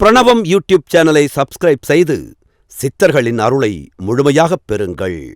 பிரணவம் யூடியூப் சேனலை சப்ஸ்கிரைப் செய்து சித்தர்களின் அருளை முழுமையாகப் பெறுங்கள்.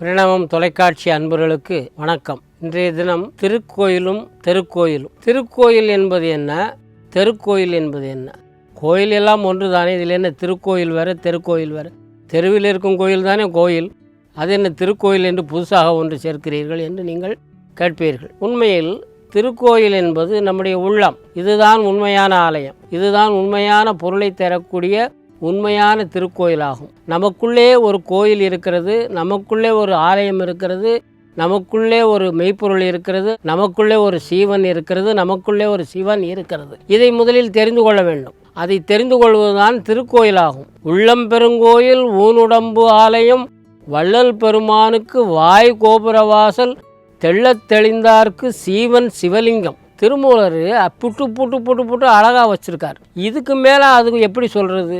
பிரணவம் தொலைக்காட்சி அன்பர்களுக்கு வணக்கம். இன்றைய தினம் திருக்கோயிலும் தெருக்கோயிலும். திருக்கோயில் என்பது என்ன? தெருக்கோயில் என்பது என்ன? கோயில் எல்லாம் ஒன்று தானே இதில் என்ன? திருக்கோயில் வேறு தெருக்கோயில் வேறு. தெருவில் இருக்கும் கோயில் தானே கோயில்? அது என்ன திருக்கோயில் என்று புதுசாக ஒன்று சேர்க்கிறீர்கள் என்று நீங்கள் கேட்பீர்கள். உண்மையில் திருக்கோயில் என்பது நம்முடைய உள்ளம். இதுதான் உண்மையான ஆலயம். இதுதான் உண்மையான பொருளை தரக்கூடிய உண்மையான திருக்கோயிலாகும். நமக்குள்ளே ஒரு கோயில் இருக்கிறது நமக்குள்ளே ஒரு ஆலயம் இருக்கிறது நமக்குள்ளே ஒரு மெய்ப்பொருள் இருக்கிறது நமக்குள்ளே ஒரு சீவன் இருக்கிறது நமக்குள்ளே ஒரு சிவன் இருக்கிறது. இதை முதலில் தெரிந்து கொள்ள வேண்டும். அதை தெரிந்து கொள்வதுதான் திருக்கோயிலாகும். உள்ளம் பெருங்கோயில் ஊனுடம்பு ஆலயம் வள்ளல் பெருமானுக்கு வாய் கோபுரவாசல் தெள்ளத் தெளிந்தார்க்கு சீவன் சிவலிங்கம். திருமூலர் புட்டு புட்டு புட்டு புட்டு அழகாக வச்சுருக்கார். இதுக்கு மேலே அது எப்படி சொல்கிறது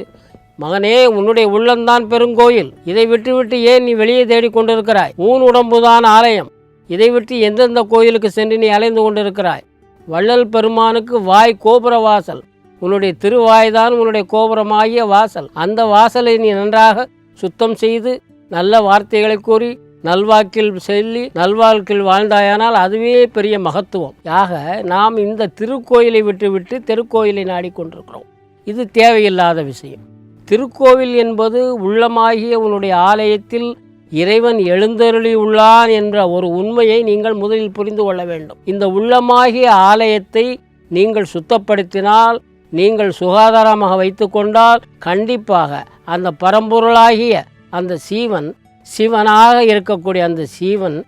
மகனே உன்னுடைய உள்ளம்தான் பெருங்கோயில். இதை விட்டு விட்டு ஏன் நீ வெளியே தேடிக் கொண்டிருக்கிறாய்? ஊன் உடம்புதான் ஆலயம். இதை விட்டு எந்தெந்த கோயிலுக்கு சென்று நீ அலைந்து கொண்டிருக்கிறாய்? வள்ளல் பெருமானுக்கு வாய் கோபுர வாசல். உன்னுடைய திருவாய்தான் உன்னுடைய கோபுரமாகிய வாசல். அந்த வாசலை நீ நன்றாக சுத்தம் செய்து நல்ல வார்த்தைகளை கூறி நல்வாக்கில் சொல்லி நல்வாழ்க்கில் வாழ்ந்தாயானால் அதுவே பெரிய மகத்துவம். ஆக நாம் இந்த திருக்கோயிலை விட்டுவிட்டு தெருக்கோயிலை நாடிக்கொண்டிருக்கிறோம் இது தேவையில்லாத விஷயம். திருக்கோவில் என்பது உள்ளமாகிய உன்னுடைய ஆலயத்தில் இறைவன் எழுந்தருளி உள்ளான் என்ற ஒரு உண்மையை நீங்கள் முதலில் புரிந்து கொள்ள வேண்டும். இந்த உள்ளமாகிய ஆலயத்தை நீங்கள் சுத்தப்படுத்தினால் நீங்கள் சுகாதாரமாக வைத்துக்கொண்டால் கண்டிப்பாக அந்த பரம்பொருளாகிய அந்த சீவன் சிவனாக இருக்கக்கூடிய அந்த சீவன்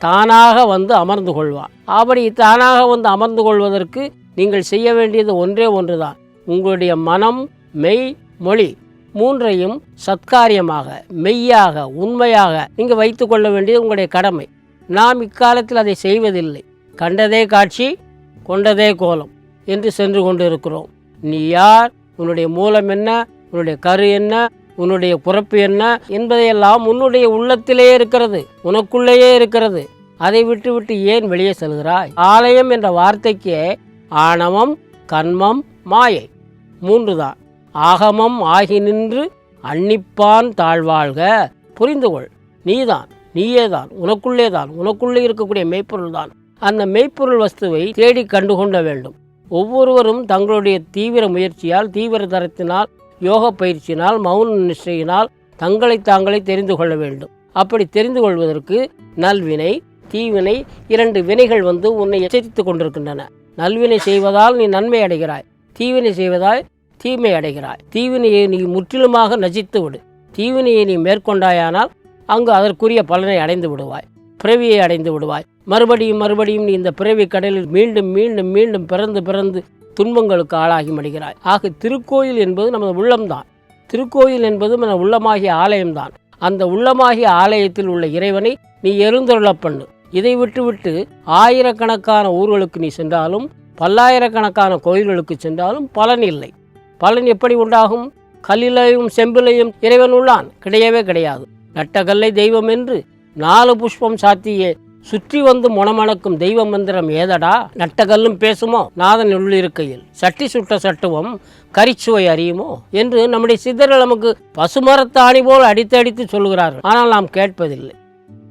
தானாக வந்து அமர்ந்து கொள்வான் அப்படி தானாக வந்து அமர்ந்து கொள்வதற்கு நீங்கள் செய்ய வேண்டியது ஒன்றே ஒன்றுதான். உங்களுடைய மனம் மெய் மொழி மூன்றையும் சத்காரியமாக மெய்யாக உண்மையாக நீங்கள் வைத்து கொள்ள வேண்டியது உங்களுடைய கடமை. நாம் இக்காலத்தில் அதை செய்வதில்லை. கண்டதே காட்சி கொண்டதே கோலம் என்று சென்று கொண்டு இருக்கிறோம் நீ யார்? உன்னுடைய மூலம் என்ன? உன்னுடைய கரு என்ன? உன்னுடைய பிறப்பு என்ன என்பதையெல்லாம் உன்னுடைய உள்ளத்திலேயே இருக்கிறது உனக்குள்ளேயே இருக்கிறது. அதை விட்டுவிட்டு ஏன் வெளியே செல்கிறாய்? ஆலயம் என்ற வார்த்தைக்கு ஆணவம் கண்மம் மாயை மூன்று தான் ஆகமம் ஆகி நின்று அன்னிப்பான் தாழ்வாழ்க புரிந்து கொள் நீதான் நீயேதான் உனக்குள்ளே தான் உனக்குள்ளே இருக்கக்கூடிய மெய்ப்பொருள் தான் அந்த மெய்ப்பொருள் வஸ்துவை தேடி கண்டுகொள்ள வேண்டும். ஒவ்வொருவரும் தங்களுடைய தீவிர முயற்சியால் தீவிர தரத்தினால் யோக பயிற்சியினால் மௌன நிஷ்டையினால் தங்களை தாங்களே தெரிந்து கொள்ள வேண்டும். அப்படி தெரிந்து கொள்வதற்கு நல்வினை தீவினை இரண்டு வினைகள் வந்து உன்னை எச்சரித்து கொண்டிருக்கின்றன. நல்வினை செய்வதால் நீ நன்மை அடைகிறாய். தீவினை செய்வதால் தீமை அடைகிறாய். தீவினையை நீ முற்றிலுமாக நசித்து விடு. தீவினையை நீ மேற்கொண்டாயானால் அங்கு அதற்குரிய பலனை அடைந்து விடுவாய். பிறவியை அடைந்து விடுவாய். மறுபடியும் மறுபடியும் நீ இந்த பிறவி கடலில் மீண்டும் மீண்டும் மீண்டும் பிறந்து பிறந்து துன்பங்களுக்கு ஆளாகி மடிகிறாய். ஆக திருக்கோயில் என்பது நமது உள்ளம்தான். திருக்கோயில் என்பது நமது உள்ளமாகிய ஆலயம்தான். அந்த உள்ளமாகிய ஆலயத்தில் உள்ள இறைவனை நீ எருந்தருளப் பண்ணு. இதை விட்டுவிட்டு ஆயிரக்கணக்கான ஊர்களுக்கு நீ சென்றாலும் பல்லாயிரக்கணக்கான கோயில்களுக்கு சென்றாலும் பலன் இல்லை. பலன் எப்படி உண்டாகும்? கல்லிலையும் செம்பிலையும் இறைவன் உள்ளான். கிடையவே கிடையாது. நட்டகல்லை தெய்வம் என்று நாலு புஷ்பம் சாத்தியே சுற்றி வந்து முணமணக்கும் தெய்வ மந்திரம் ஏதடா? நட்டகல்லும் பேசுமோ? நாதன் உள்ளிருக்கையில். சட்டி சுட்ட சட்டுவம் கரிச்சுவை அறியுமோ? என்று நம்முடைய சித்தர்கள் நமக்கு பசுமரத்தாணி போல் அடித்து அடித்து சொல்கிறார்கள் ஆனால் நாம் கேட்பதில்லை.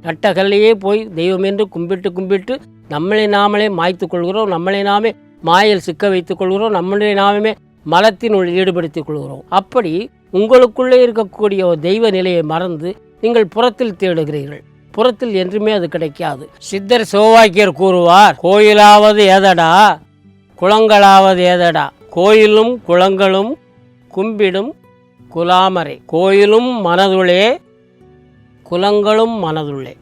நட்டகல்லையே போய் தெய்வம் என்று கும்பிட்டு கும்பிட்டு நம்மளை நாமளே மாய்த்து கொள்கிறோம். நம்மளை நாமே மாயில் சிக்க வைத்துக் கொள்கிறோம். நம்மளை நாமே மலத்தினுள் ஈடுபடுத்திக் கொள்கிறோம். அப்படி உங்களுக்குள்ளே இருக்கக்கூடிய தெய்வ நிலையை மறந்து நீங்கள் புறத்தில் தேடுகிறீர்கள். புறத்தில் என்றுமே அது கிடைக்காது. சித்தர் சிவவாக்கியர் கூறுவார் கோயிலாவது ஏதடா? குளங்களாவது ஏதடா? கோயிலும் குளங்களும் கும்பிடும் குலாமரை. கோயிலும் மனதுளே குலங்களும் மனதுள்ளே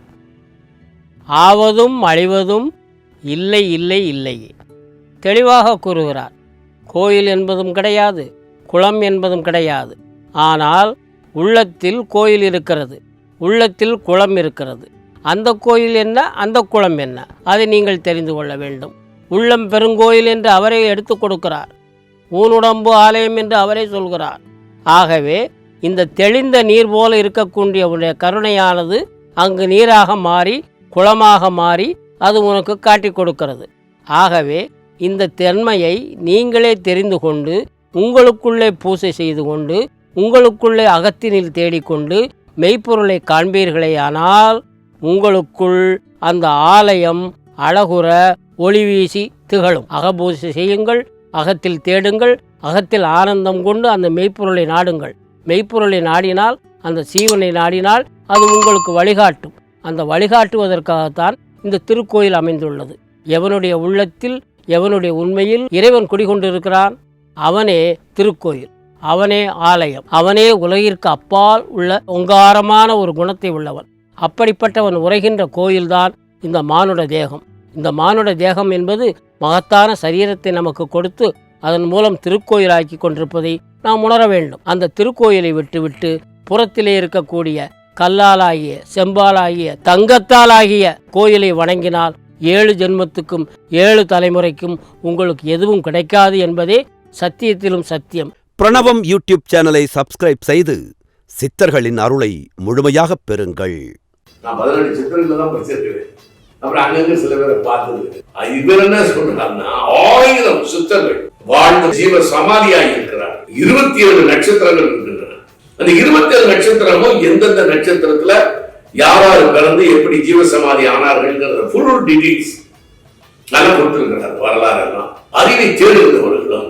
ஆவதும் அழிவதும் இல்லை இல்லை இல்லையே. தெளிவாக கூறுகிறார் கோயில் என்பதும் கிடையாது குளம் என்பதும் கிடையாது. ஆனால் உள்ளத்தில் கோயில் இருக்கிறது. உள்ளத்தில் குளம் இருக்கிறது. அந்த கோயில் என்ன? அந்த குளம் என்ன? அதை நீங்கள் தெரிந்து கொள்ள வேண்டும். உள்ளம் பெருங்கோயில் என்று அவரே எடுத்து கொடுக்கிறார். ஊனுடம்பு ஆலயம் என்று அவரே சொல்கிறார். ஆகவே இந்த தெளிந்த நீர் போல இருக்கக்கூடிய உடைய கருணையானது அங்கு நீராக மாறி குளமாக மாறி அது உனக்கு காட்டி கொடுக்கிறது. ஆகவே இந்த தன்மையை நீங்களே தெரிந்து கொண்டு உங்களுக்குள்ளே பூசை செய்து கொண்டு உங்களுக்குள்ளே அகத்தினில் தேடிக்கொண்டு மெய்ப்பொருளை காண்பீர்களேயானால் உங்களுக்குள் அந்த ஆலயம் அழகுற ஒளி வீசி திகழும். அகபூசை செய்யுங்கள் அகத்தில் தேடுங்கள் அகத்தில் ஆனந்தம் கொண்டு அந்த மெய்ப்பொருளை நாடுங்கள். மெய்ப்பொருளை நாடினால் அந்த சீவனை நாடினால் அது உங்களுக்கு வழிகாட்டும். அந்த வழிகாட்டுவதற்காகத்தான் இந்த திருக்கோயில் அமைந்துள்ளது. எவனுடைய உள்ளத்தில் எவனுடைய உண்மையில் இறைவன் குடிகொண்டிருக்கிறான் அவனே திருக்கோயில். அவனே ஆலயம். அவனே உலகிற்கு அப்பால் உள்ள ஒங்காரமான ஒரு குணத்தை உள்ளவன். அப்படிப்பட்டவன் உரைகின்ற கோயில்தான் இந்த மானுட தேகம். இந்த மானுட தேகம் என்பது மகத்தான சரீரத்தை நமக்கு கொடுத்து அதன் மூலம் திருக்கோயிலாக்கி கொண்டிருப்பதை நாம் உணர வேண்டும். அந்த திருக்கோயிலை விட்டுவிட்டு புறத்திலே இருக்கக்கூடிய கல்லாலாகிய செம்பாலாகிய தங்கத்தாலாகிய கோயிலை வணங்கினால் ஏழு ஜென்மத்துக்கும் ஏழு தலைமுறைக்கும் உங்களுக்கு எதுவும் கிடைக்காது என்பதே சத்தியத்திலும் சத்தியம். பிரணவம் யூடியூப் சேனலை சப்ஸ்கிரைப் செய்து சித்தர்களின் அருளை முழுமையாக பெறுங்கள். நான் பதினெட்டு சித்தர்கள் தான் படிச்சிருக்கிறேன். அப்புறம் அங்கங்க சில பேரை பார்த்தது இவர் என்ன சொல்றாருன்னா ஆயிரம் சித்தர்கள் வாழ்ந்த ஜீவ சமாதியாகி இருக்கிறார். இருபத்தி ஏழு நட்சத்திரங்கள் இருக்கின்றன. அந்த இருபத்தி ஏழு நட்சத்திரமும் எந்தெந்த நட்சத்திரத்துல யாராரு பிறந்து எப்படி ஜீவ சமாதி ஆனார்கள் ஃபுல் டீடைல்ஸ் நல்லா கொடுத்துருக்கிறார் வரலாறு எல்லாம். அறிவை தேடுகிறவர்களும்.